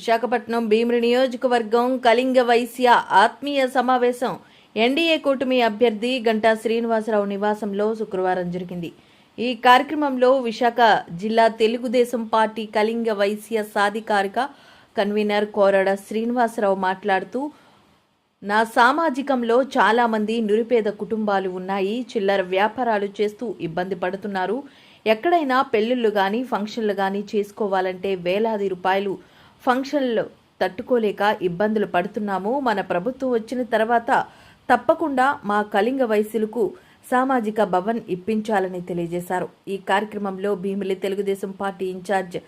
విశాఖపట్నం భీమిరి నియోజకవర్గం కళింగ వైశ్య ఆత్మీయ సమావేశం ఎన్డీఏ కూటమి అభ్యర్థి గంటా శ్రీనివాసరావు నివాసంలో శుక్రవారం జరిగింది. ఈ కార్యక్రమంలో విశాఖ జిల్లా తెలుగుదేశం పార్టీ కళింగ వైశ్య సాధికారిక కన్వీనర్ కోరడ శ్రీనివాసరావు మాట్లాడుతూ నా సామాజికంలో చాలామంది నిరుపేద కుటుంబాలు ఉన్నాయి. చిల్లర వ్యాపారాలు చేస్తూ ఇబ్బంది పడుతున్నారు. ఎక్కడైనా పెళ్ళిళ్ళు కానీ ఫంక్షన్లు కానీ చేసుకోవాలంటే వేలాది రూపాయలు ఫంక్షన్లు తట్టుకోలేక ఇబ్బందులు పడుతున్నాము. మన ప్రభుత్వం వచ్చిన తర్వాత తప్పకుండా మా కళింగ వయసులకు సామాజిక భవన్ ఇప్పించాలని తెలియజేశారు. ఈ కార్యక్రమంలో Bheemili Telugu Desam party incharge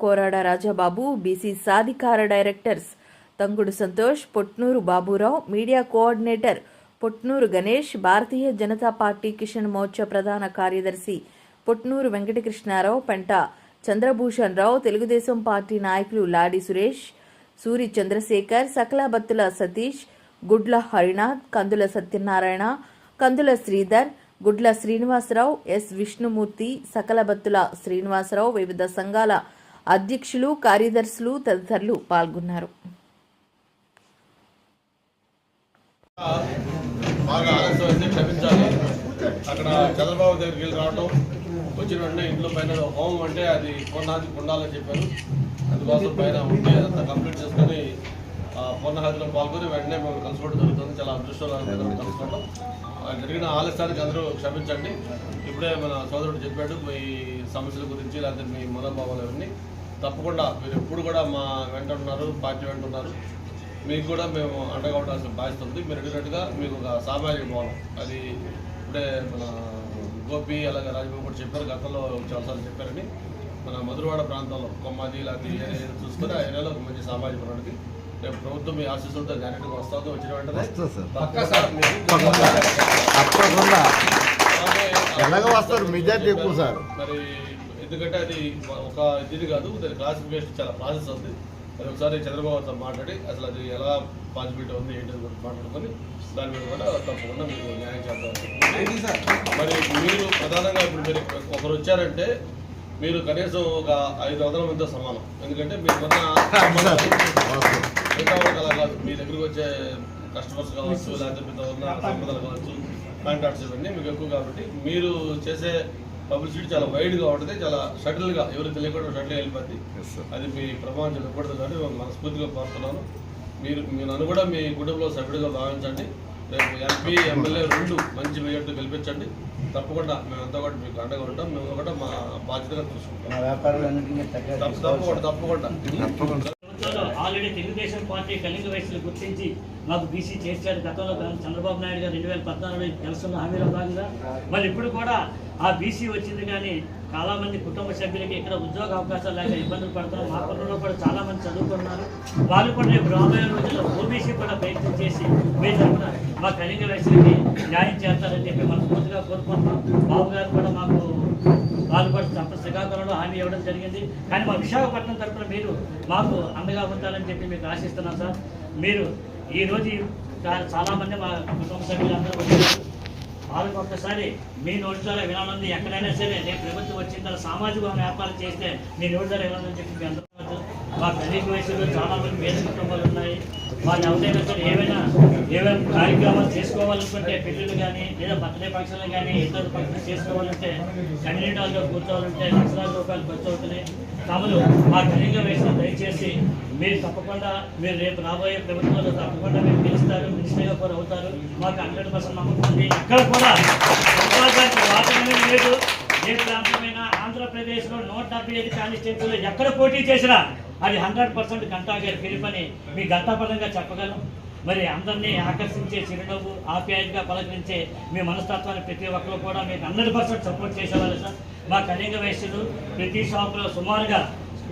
Korada Rajababu BC సాధికార directors Thangudu Santosh Potnuru Baburao media coordinator Potnuru Ganesh Bharatiya Janata party Kisan Morcha ప్రధాన కార్యదర్శి పొట్నూరు వెంకటకృష్ణారావు పెంట చంద్రభూషణ్ రావు తెలుగుదేశం పార్టీ నాయకులు లాడి సురేష్ సూరి చంద్రశేఖర్ సకలాబత్తుల సతీష్ గుడ్ల హరినాథ్ కందుల సత్యనారాయణ కందుల శ్రీధర్ గుడ్ల శ్రీనివాసరావు ఎస్ విష్ణుమూర్తి సకలబత్తుల శ్రీనివాసరావు వివిధ సంఘాల అధ్యక్షులు కార్యదర్శులు తదితరులు పాల్గొన్నారు. బాగా ఆలస్యం క్షమించాలి. అక్కడ చంద్రబాబు దగ్గరికి వెళ్ళి రావడం వచ్చిన వెంటనే ఇంట్లో పైన హోమం అంటే అది పూర్ణాది ఉండాలని చెప్పారు. అందుకోసం పైన ఉంటే అంతా కంప్లీట్ చేసుకొని ఆ పూర్ణహాదిలో పాల్గొని వెంటనే మేము కలుసుకోవడం జరుగుతుంది. చాలా అదృష్టం కలుసుకోవడం జరిగిన ఆలస్యానికి అందరూ క్షమించండి. ఇప్పుడే మన సోదరుడు చెప్పాడు మీ సమస్యల గురించి లేకపోతే మీ మనోభావాలు అవన్నీ. తప్పకుండా మీరు ఎప్పుడు కూడా మా వెంట ఉన్నారు పార్టీ వెంట ఉన్నారు. మీకు కూడా మేము అండగా ఉండాల్సిన బాధ్యత ఉంది. మీరు అడిగినట్టుగా మీకు ఒక సామాజిక భవనం. అది ఇప్పుడే మన గోపి అలాగే రాజబాబు కూడా చెప్పారు గతంలో చాలాసార్లు చెప్పారని. మన మధురవాడ ప్రాంతంలో కొమ్మది ఇలాంటి ఏరియా చూసుకొని ఆ ఏరియాలో ఒక మంచి సామాజిక భవనానికి రేపు ప్రభుత్వం మీ ఆశీస్సులతో గ్యారెంటీగా వస్తుంది వచ్చిన వెంటనే ఎలాగో వస్తారు మెజార్టీ ఎక్కువ సార్. మరి ఎందుకంటే అది ఒక ఇది కాదు దాని క్లాసిఫికేషన్ చాలా ప్రాసెస్ ఉంది అది ఒకసారి చంద్రబాబుతో మాట్లాడి అసలు అది ఎలా పాసిబిలిటీ ఉంది ఏంటి అని మాట్లాడుకొని దాని మీద కూడా తప్పకుండా మీకు న్యాయం చేద్దాం మరి మీరు ప్రధానంగా ఇప్పుడు మీరు ఒకరు వచ్చారంటే మీరు కనీసం ఒక ఐదు వందల మందితో సమానం. ఎందుకంటే మీకున్న మిగతా అలా కాదు. మీ దగ్గరికి వచ్చే కస్టమర్స్ కావచ్చు లేకపోతే ఉన్న సంపదలు కావచ్చు కాంటాక్ట్స్ ఇవన్నీ మీకు ఎక్కువ కాబట్టి మీరు చేసే పబ్లిసిటీ చాలా వైడ్గా ఉంటుంది చాలా షటిల్గా ఎవరికి తెలియకుండా షటిల్ వెళ్ళిపోద్ది. అది మీ ప్రభావం చెప్పకూడదు కానీ మనస్ఫూర్తిగా కోరుతున్నాను. మీరు మీ నన్ను కూడా మీ కుటుంబంలో సభ్యుడిగా భావించండి. రేపు ఎంపీ ఎమ్మెల్యే రెండు మంచి మెజార్టీ గెలిపించండి. తప్పకుండా మేమంతా కూడా మీకు అండగా ఉంటాం. మేము కూడా మా బాధ్యతగా చూసుకుంటాం. తప్ప- తప్పకుండా తప్పకుండా. ప్రభుత్వంలో ఆల్రెడీ తెలుగుదేశం పార్టీ కళింగ వయసులు గుర్తించి మాకు బీసీ చేశారు. గతంలో చంద్రబాబు నాయుడు గారు రెండు వేల పద్నాలుగులో తెలుసున్న హామీలో భాగంగా. మళ్ళీ ఇప్పుడు కూడా ఆ బీసీ వచ్చింది కానీ చాలా మంది కుటుంబ సభ్యులకి ఇక్కడ ఉద్యోగ అవకాశాలు లేక ఇబ్బందులు పడుతున్నారు. మా కుటుంబంలో కూడా చాలా మంది చదువుకున్నారు వాళ్ళు కూడా రేపు రాబోయే రోజుల్లో ఓబీసీ కూడా ప్రయత్నం చేసి మీ తరఫున మా కళింగ వయసులకి న్యాయం చేస్తారని చెప్పి మనస్ఫూర్తిగా కోరుకుంటున్నాం. బాబు గారు కూడా మాకు వాళ్ళు కూడా శ్రీకాకుళంలో హామీ ఇవ్వడం జరిగింది. కానీ మా విశాఖపట్నం తరఫున మీరు మాకు అండగా ఉంటారని చెప్పి మీకు ఆశిస్తున్నాం సార్. మీరు ఈ రోజు చాలా మంది మా కుటుంబ సభ్యులందరూ వచ్చారు. వాళ్ళకి ఒక్కసారి మీ నోటి ద్వారా వినాలని ఎక్కడైనా సరే నేను ప్రభుత్వం వచ్చిన తర్వాత సామాజిక వ్యాపారం చేస్తే మీ నోటి ద్వారా వినాలని చెప్పి మా పెళ్ళి వయసులో చాలా మంది పేద కుటుంబాలు ఉన్నాయి. వాళ్ళు ఎవరైనా సరే ఏమైనా ఏమైనా కార్యక్రమాలు చేసుకోవాలనుకుంటే పెళ్ళిళ్ళు కానీ లేదా బర్త్డే ఫంక్షన్లు కానీ ఇతర ఫంక్షన్లు చేసుకోవాలంటే కమ్యూనిటీ హాల్లో కూర్చోవాలంటే లక్షలాది రూపాయలు ఖర్చు అవుతున్నాయి. కాబట్టి మా కళింగ వయసులో దయచేసి మీరు తప్పకుండా మీరు రేపు రాబోయే ప్రభుత్వంలో తప్పకుండా మీరు గెలుస్తారు మినిస్టర్గా కూడా అవుతారు. మాకు హండ్రెడ్ పర్సెంట్ నమ్మకం ఉంది. ఎక్కడ కూడా ఆంధ్రప్రదేశ్లో కాన్స్టిట్యూన్సీలో ఎక్కడ పోటీ చేసినా అది హండ్రెడ్ పర్సెంట్ గంటా గారి పిలుపని మీ గంటాపదంగా చెప్పగలం. మరి అందరినీ ఆకర్షించే చిరునవ్వు ఆప్యాయంగా పలకరించే మీ మనస్తత్వాన్ని ప్రతి ఒక్కరు కూడా మీకు హండ్రెడ్ పర్సెంట్ సపోర్ట్ చేసేవాళ్ళు సార్. మా కళింగ వయస్సులు ప్రతి షాపులో సుమారుగా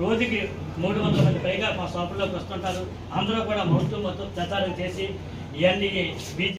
రోజుకి మూడు వందల మంది పైగా మా షాపుల్లోకి వస్తుంటారు. అందరూ కూడా మొత్తం మొత్తం ప్రచారం చేసి ఇవన్నీ బీజే